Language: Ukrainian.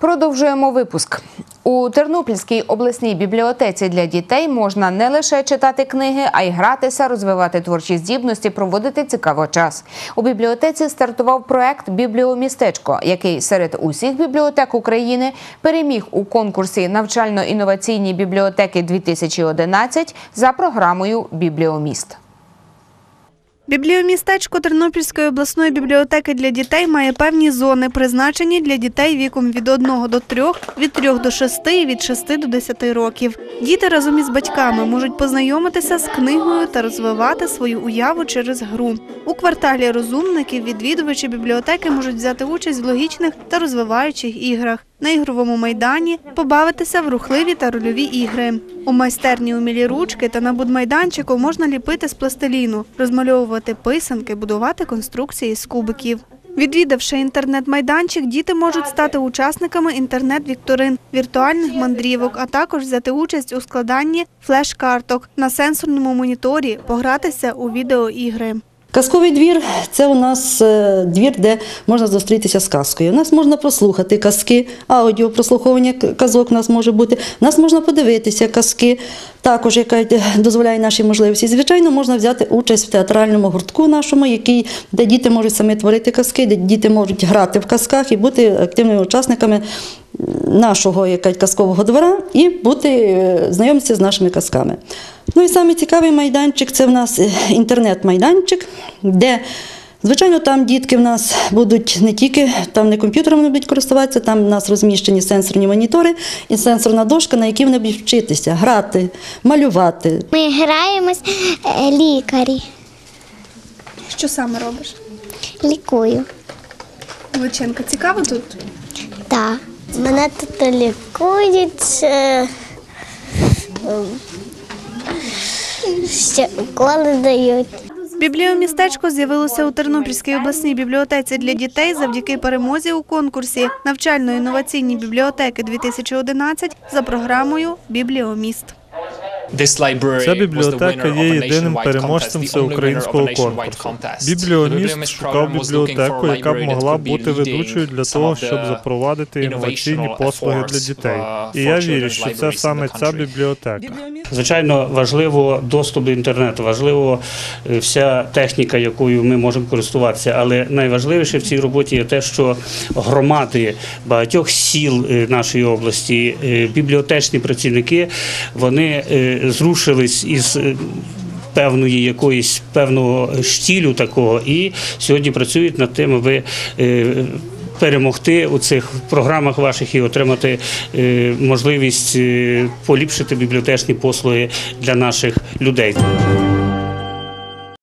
Продовжуємо випуск. У Тернопільській обласній бібліотеці для дітей можна не лише читати книги, а й гратися, розвивати творчі здібності, проводити цікаво час. У бібліотеці стартував проект Бібліомістечко, який серед усіх бібліотек України переміг у конкурсі навчально-інноваційні бібліотеки 2011 за програмою Бібліоміст. Бібліомістечко Тернопільської обласної бібліотеки для дітей має певні зони, призначені для дітей віком від 1 до 3, від 3 до 6 і від 6 до 10 років. Діти разом із батьками можуть познайомитися з книгою та розвивати свою уяву через гру. У кварталі розумників відвідувачі бібліотеки можуть взяти участь в логічних та розвиваючих іграх. На ігровому майдані побавитися в рухливі та рольові ігри. У майстерні умілі ручки та на будмайданчику можна ліпити з пластиліну, розмальовувати писанки, будувати конструкції з кубиків. Відвідавши інтернет-майданчик, діти можуть стати учасниками інтернет-вікторин, віртуальних мандрівок, а також взяти участь у складанні флеш-карток на сенсорному моніторі, погратися у відеоігри. Казковий двір це у нас е, двір, де можна зустрітися з казкою. У нас можна прослухати казки, аудіо прослуховування казок у нас може бути. У нас можна подивитися казки, також яка е, дозволяє наші можливості. Звичайно, можна взяти участь в театральному гуртку нашому, який, де діти можуть самі творити казки, де діти можуть грати в казках і бути активними учасниками нашого казкового двора і бути е, знайомитися з нашими казками. Ну і саме цікавий майданчик це в нас е, інтернет-майданчик, де, звичайно, там дітки в нас будуть не тільки там не комп'ютером вони будуть користуватися, там в нас розміщені сенсорні монітори і сенсорна дошка, на якій вони будуть вчитися, грати, малювати. Ми граємось е, лікарі. Що саме робиш? Лікую. Личенка, цікаво тут? Так. Мене тут лікують. Ще уколи дають. Бібліомістечко з'явилося у Тернопільській обласній бібліотеці для дітей завдяки перемозі у конкурсі навчально-інноваційні бібліотеки 2011 за програмою Бібліоміст. Ця бібліотека є єдиним переможцем всеукраїнського конкурсу. Бібліоміст шукав бібліотеку, яка б могла бути ведучою для того, щоб запровадити інноваційні послуги для дітей. І я вірю, що це саме ця бібліотека. Звичайно, важливо доступ до інтернету, важливо е, вся техніка, якою ми можемо користуватися. Але найважливіше в цій роботі є те, що громади багатьох сіл е, нашої області, е, бібліотечні працівники, вони зрушились із. е, Певної якоїсь певного штілю такого, і сьогодні працюють над тим, аби е, перемогти у цих програмах ваших і отримати е, можливість поліпшити бібліотечні послуги для наших людей.